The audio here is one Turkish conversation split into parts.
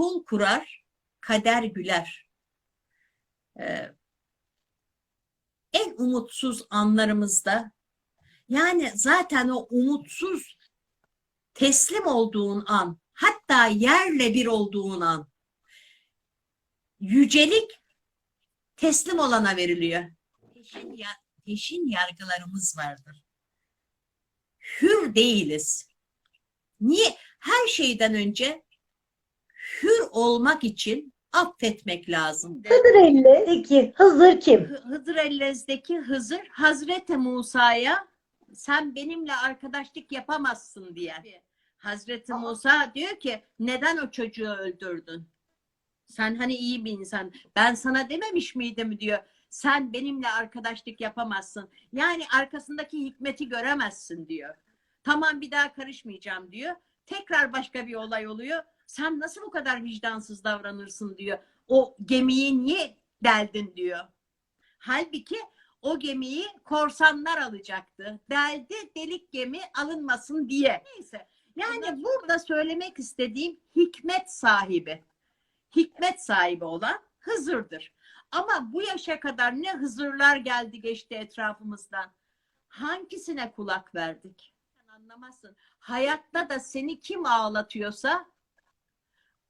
kul kurar, kader güler. Ee, en umutsuz anlarımızda yani zaten o umutsuz teslim olduğun an, hatta yerle bir olduğun an yücelik teslim olana veriliyor. Peşin, ya, peşin yargılarımız vardır. Hür değiliz. Niye? Her şeyden önce hür olmak için affetmek lazım. Hıdrellez'deki Hızır kim? Hı- Hıdır Ellez'deki Hızır Hazreti Musa'ya sen benimle arkadaşlık yapamazsın diye. Hazreti Musa diyor ki neden o çocuğu öldürdün? Sen hani iyi bir insan. Ben sana dememiş miydim diyor. Sen benimle arkadaşlık yapamazsın. Yani arkasındaki hikmeti göremezsin diyor. Tamam bir daha karışmayacağım diyor. Tekrar başka bir olay oluyor. Sen nasıl bu kadar vicdansız davranırsın diyor. O gemiyi niye deldin diyor. Halbuki o gemiyi korsanlar alacaktı. Deldi delik gemi alınmasın diye. Neyse. Yani burada söylemek istediğim hikmet sahibi. Hikmet sahibi olan Hızır'dır. Ama bu yaşa kadar ne Hızırlar geldi geçti etrafımızdan. Hangisine kulak verdik? Anlamazsın. Hayatta da seni kim ağlatıyorsa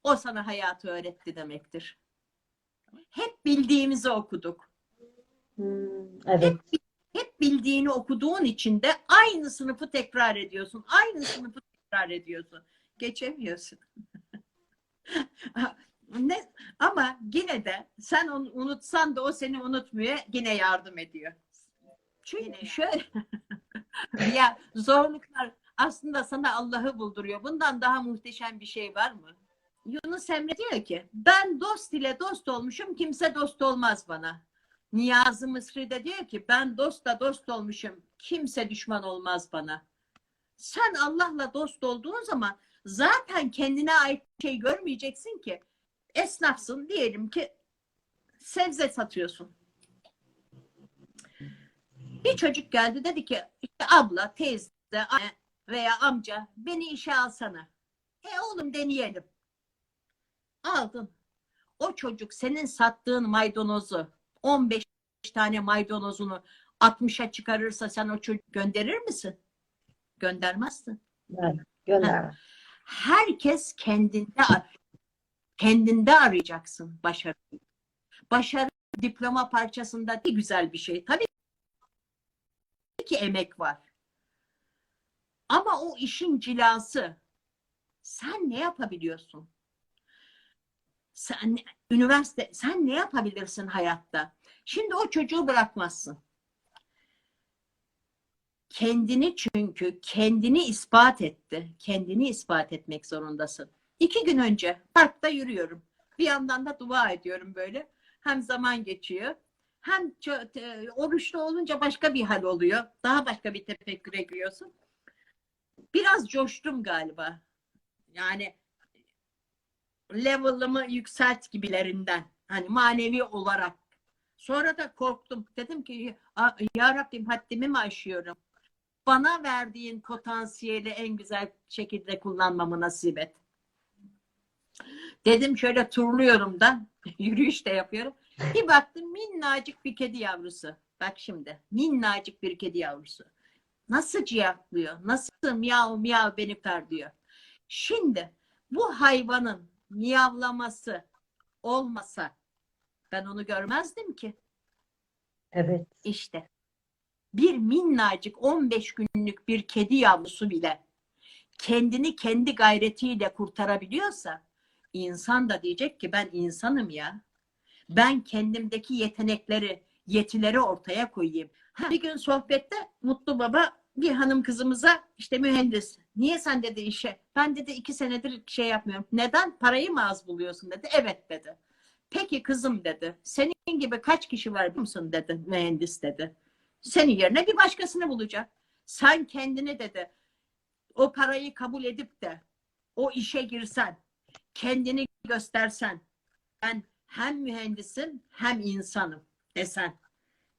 o sana hayatı öğretti demektir. Hep bildiğimizi okuduk. Hmm, evet. hep bildiğini okuduğun için de aynı sınıfı tekrar ediyorsun. Aynı sınıfı tekrar ediyorsun. Geçemiyorsun. ne? Ama yine de sen onu unutsan da o seni unutmuyor. Yine yardım ediyor. Çünkü şöyle ya zorluklar aslında sana Allah'ı bulduruyor. Bundan daha muhteşem bir şey var mı? Yunus Emre diyor ki ben dost ile dost olmuşum kimse dost olmaz bana. Niyazi Mısri de diyor ki ben dostla dost olmuşum. Kimse düşman olmaz bana. Sen Allah'la dost olduğun zaman zaten kendine ait şey görmeyeceksin ki. Esnafsın diyelim ki sebze satıyorsun. Bir çocuk geldi dedi ki işte abla, teyze, veya amca beni işe alsana. E oğlum deneyelim. Aldın. O çocuk senin sattığın maydanozu 15 tane maydanozunu 60'a çıkarırsa sen o çocuk gönderir misin? Göndermezsin. Yani, gönder. Herkes kendinde kendinde arayacaksın başarıyı. Başarı diploma parçasında değil güzel bir şey. Tabii ki emek var. Ama o işin cilası sen ne yapabiliyorsun? Sen üniversite sen ne yapabilirsin hayatta? Şimdi o çocuğu bırakmazsın. Kendini çünkü kendini ispat etti. Kendini ispat etmek zorundasın. İki gün önce parkta yürüyorum. Bir yandan da dua ediyorum böyle. Hem zaman geçiyor. Hem oruçlu olunca başka bir hal oluyor. Daha başka bir tefekküre giriyorsun. Biraz coştum galiba. Yani level'ımı yükselt gibilerinden. Hani manevi olarak. Sonra da korktum. Dedim ki "A- ya Rabbim haddimi mi aşıyorum? Bana verdiğin potansiyeli en güzel şekilde kullanmamı nasip et. Dedim şöyle turluyorum da yürüyüş de yapıyorum. Bir baktım minnacık bir kedi yavrusu. Bak şimdi minnacık bir kedi yavrusu. Nasıl ciyaklıyor? Nasıl miyav miyav beni per diyor. Şimdi bu hayvanın miyavlaması olmasa ben onu görmezdim ki. Evet. İşte bir minnacık 15 günlük bir kedi yavrusu bile kendini kendi gayretiyle kurtarabiliyorsa insan da diyecek ki ben insanım ya. Ben kendimdeki yetenekleri, yetileri ortaya koyayım. Ha, bir gün sohbette Mutlu Baba bir hanım kızımıza işte mühendis. Niye sen dedi işe? Ben dedi iki senedir şey yapmıyorum. Neden? Parayı mı az buluyorsun dedi. Evet dedi. Peki kızım dedi. Senin gibi kaç kişi var biliyor musun dedi mühendis dedi. Senin yerine bir başkasını bulacak. Sen kendini dedi o parayı kabul edip de o işe girsen, kendini göstersen ben hem mühendisim hem insanım desen.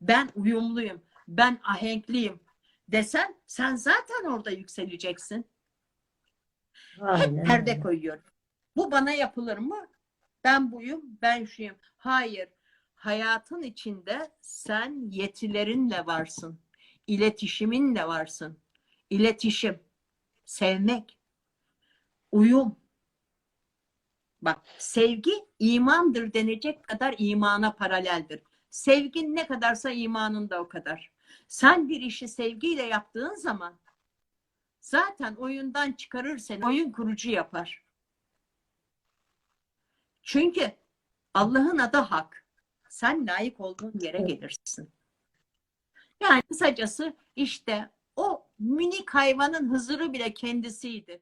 Ben uyumluyum, ben ahenkliyim desen sen zaten orada yükseleceksin. Aynen. Hep perde koyuyorum. Bu bana yapılır mı? Ben buyum, ben şuyum. Hayır. Hayatın içinde sen yetilerinle varsın. İletişiminle varsın. İletişim, sevmek, uyum. Bak sevgi imandır denecek kadar imana paraleldir. Sevgin ne kadarsa imanın da o kadar. Sen bir işi sevgiyle yaptığın zaman zaten oyundan çıkarır seni, oyun kurucu yapar. Çünkü Allah'ın adı hak. Sen layık olduğun yere gelirsin. Yani kısacası işte o minik hayvanın Hızır'ı bile kendisiydi.